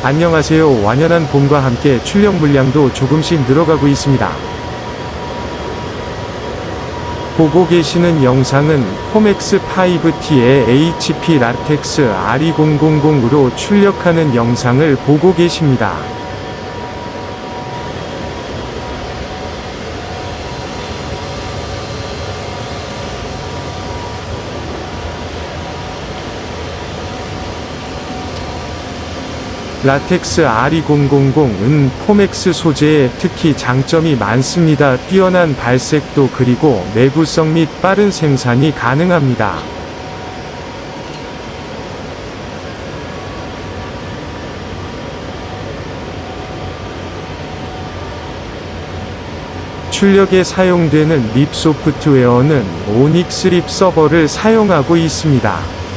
안녕하세요. 완연한 봄과 함께 출력 물량도 조금씩 늘어가고 있습니다. 보고 계시는 영상은 포맥스 5T의 HP 라텍스 RE000으로 출력하는 영상을 보고 계십니다. 라텍스 RE000은 포맥스 소재에 특히 장점이 많습니다. 뛰어난 발색도 그리고 내구성 및 빠른 생산이 가능합니다. 출력에 사용되는 립 소프트웨어는 오닉스 립 서버를 사용하고 있습니다.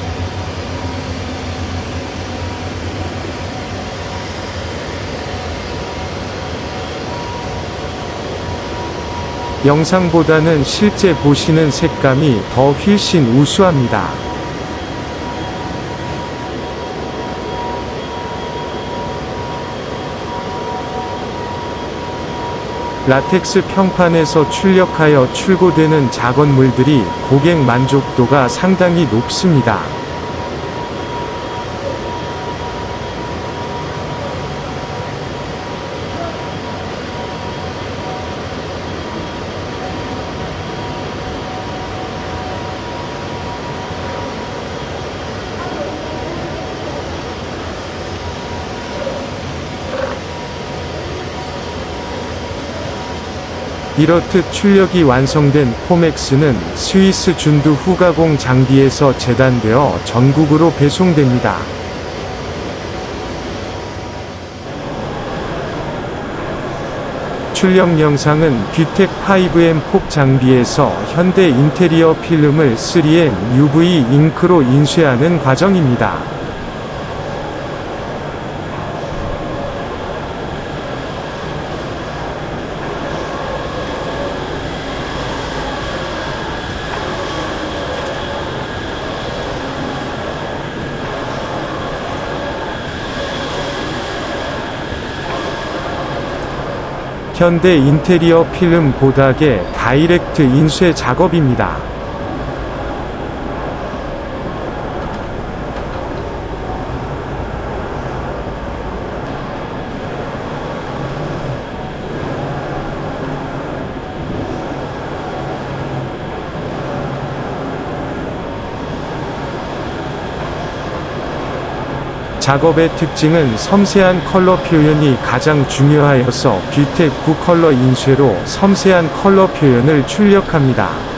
영상보다는 실제 보시는 색감이 더 훨씬 우수합니다. 라텍스 평판에서 출력하여 출고되는 작업물들이 고객 만족도가 상당히 높습니다. 이렇듯 출력이 완성된 포맥스는 스위스 준두 후가공 장비에서 재단되어 전국으로 배송됩니다. 출력 영상은 뷰텍 5M 폭 장비에서 현대 인테리어 필름을 3M UV 잉크로 인쇄하는 과정입니다. 현대 인테리어 필름 고닥의 다이렉트 인쇄 작업입니다. 작업의 특징은 섬세한 컬러 표현이 가장 중요하여서 뷰텍 9 컬러 인쇄로 섬세한 컬러 표현을 출력합니다.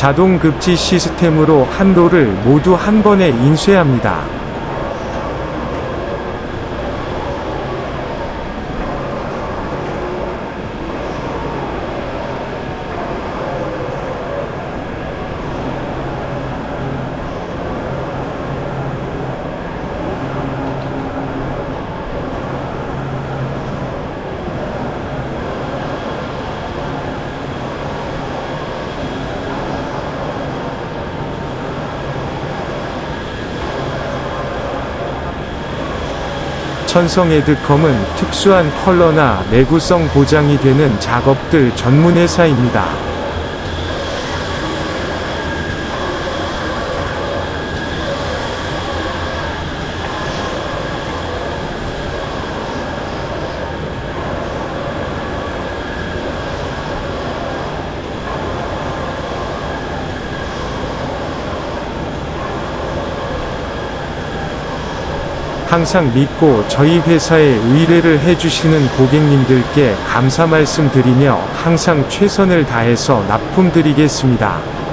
자동 급지 시스템으로 한 롤을 모두 한 번에 인쇄합니다. 천성 에드컴은 특수한 컬러나 내구성 보장이 되는 작업들 전문 회사입니다. 항상 믿고 저희 회사에 의뢰를 해주시는 고객님들께 감사 말씀드리며 항상 최선을 다해서 납품드리겠습니다.